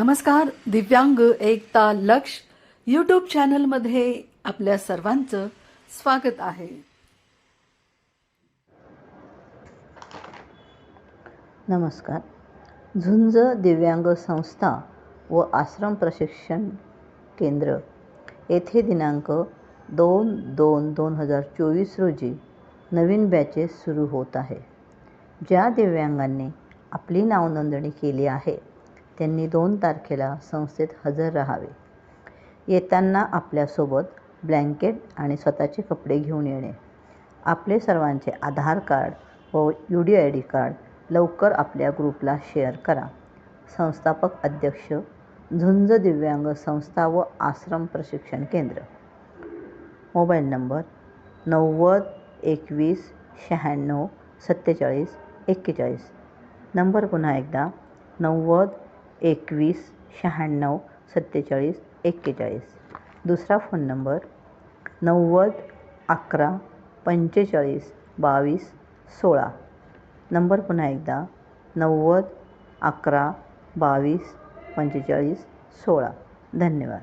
नमस्कार दिव्यांग एकता लक्ष यूट्यूब चॅनलमध्ये आपल्या सर्वांचं स्वागत आहे. नमस्कार. झुंज दिव्यांग संस्था व आश्रम प्रशिक्षण केंद्र येथे दिनांक दोन दोन दोन हजार चोवीस रोजी नवीन बॅचेस सुरू होत आहे. ज्या दिव्यांगांनी आपली नावनोंदणी केली आहे त्यांनी दोन तारखेला संस्थेत हजर राहावे. येताना आपल्यासोबत ब्लँकेट आणि स्वतःचे कपडे घेऊन येणे. आपले सर्वांचे आधार कार्ड व U D I D card लवकर आपल्या ग्रुपला शेअर करा. संस्थापक अध्यक्ष झुंज दिव्यांग संस्था व आश्रम प्रशिक्षण केंद्र. मोबाईल नंबर नव्वद एकवीस शहाण्णव सत्तेचाळीस एक्केचाळीस. नंबर पुन्हा एकदा नव्वद एकवीस शहाण्णव सत्तेचाळीस एक्केचाळीस. दुसरा फोन नंबर नव्वद अकरा पंचेचाळीस बावीस सोळा. नंबर पुन्हा एकदा नव्वद अकरा बावीस पंचेचाळीस सोळा. धन्यवाद.